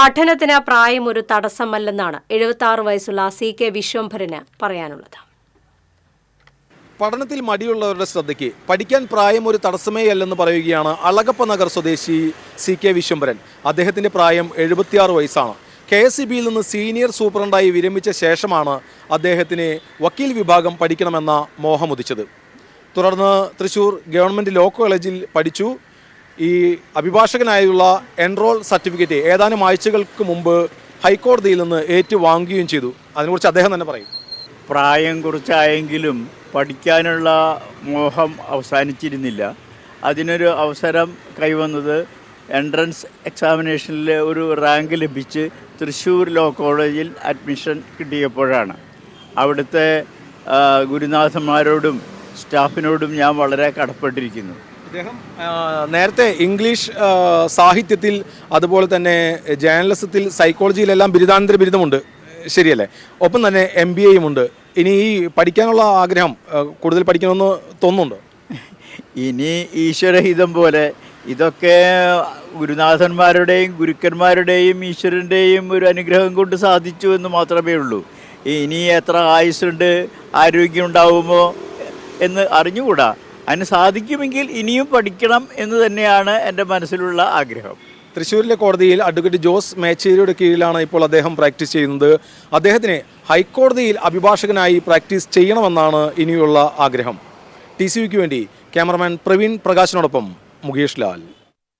പഠനത്തിന് പ്രായം ഒരു തടസ്സമല്ലെന്നാണ് എഴുപത്തി ആറ് വയസ്സുള്ള സി കെ വിശ്വംഭരന് പറയാനുള്ളത്. പഠനത്തിൽ മടിയുള്ളവരുടെ ശ്രദ്ധയ്ക്ക് പഠിക്കാൻ പ്രായം ഒരു തടസ്സമേ അല്ലെന്ന് പറയുകയാണ് അളകപ്പ നഗർ സ്വദേശി സി കെ വിശ്വംഭരൻ. അദ്ദേഹത്തിന്റെ പ്രായം എഴുപത്തിയാറ് വയസ്സാണ്. കെ എസ് സി ബിയിൽ നിന്ന് സീനിയർ സൂപ്രണ്ടായി വിരമിച്ച ശേഷമാണ് അദ്ദേഹത്തിന് വക്കീൽ വിഭാഗം പഠിക്കണമെന്ന മോഹമുദിച്ചത് തുടർന്ന് തൃശൂർ ഗവൺമെന്റ് ലോ കോളേജിൽ പഠിച്ചു. ഈ അഭിഭാഷകനായുള്ള എൻറോൾ സർട്ടിഫിക്കറ്റ് ഏതാനും ആഴ്ചകൾക്ക് മുമ്പ് ഹൈക്കോടതിയിൽ നിന്ന് ഏറ്റുവാങ്ങുകയും ചെയ്തു. അതിനെക്കുറിച്ച് അദ്ദേഹം തന്നെ പറയും. പ്രായം കുറച്ചായെങ്കിലും പഠിക്കാനുള്ള മോഹം അവസാനിച്ചിരുന്നില്ല. അതിനൊരു അവസരം കൈവന്നത് എൻട്രൻസ് എക്സാമിനേഷനിൽ ഒരു റാങ്ക് ലഭിച്ച് തൃശ്ശൂർ ലോ കോളേജിൽ അഡ്മിഷൻ കിട്ടിയപ്പോഴാണ്. അവിടുത്തെ ഗുരുനാഥന്മാരോടും സ്റ്റാഫിനോടും ഞാൻ വളരെ കടപ്പെട്ടിരിക്കുന്നു. ഇദ്ദേഹം? ആ, നേരത്തെ ഇംഗ്ലീഷ് സാഹിത്യത്തിൽ അതുപോലെ തന്നെ ജേർണലിസത്തിൽ സൈക്കോളജിയിലെല്ലാം ബിരുദാനന്തര ബിരുദമുണ്ട്. ശരിയല്ലേ? ഒപ്പം തന്നെ എം ബി എയും ഉണ്ട്. ഇനി ഈ പഠിക്കാനുള്ള ആഗ്രഹം കൂടുതൽ പഠിക്കണമെന്ന് തോന്നുന്നുണ്ടോ? ഇനി ഈശ്വരഹിതം പോലെ ഇതൊക്കെ ഗുരുനാഥന്മാരുടെയും ഗുരുക്കന്മാരുടെയും ഈശ്വരന്റെയും ഒരു അനുഗ്രഹം കൊണ്ട് സാധിച്ചു എന്ന് മാത്രമേ ഉള്ളൂ. ഇനി എത്ര ആയുസ്സുണ്ട് ആരോഗ്യം ഉണ്ടാവുമോ എന്ന് അറിഞ്ഞുകൂടാ. അതിന് സാധിക്കുമെങ്കിൽ ഇനിയും പഠിക്കണം എന്ന് തന്നെയാണ് എന്റെ മനസ്സിലുള്ള ആഗ്രഹം. തൃശ്ശൂരിലെ കോടതിയിൽ അഡ്വക്കേറ്റ് ജോസ് മേച്ചേരിയുടെ കീഴിലാണ് ഇപ്പോൾ അദ്ദേഹം പ്രാക്ടീസ് ചെയ്യുന്നത്. അദ്ദേഹത്തിന് ഹൈക്കോടതിയിൽ അഭിഭാഷകനായി പ്രാക്ടീസ് ചെയ്യണമെന്നാണ് ഇനിയുള്ള ആഗ്രഹം. ടി വേണ്ടി ക്യാമറമാൻ പ്രവീൺ പ്രകാശിനോടൊപ്പം മുകേഷ് ലാൽ.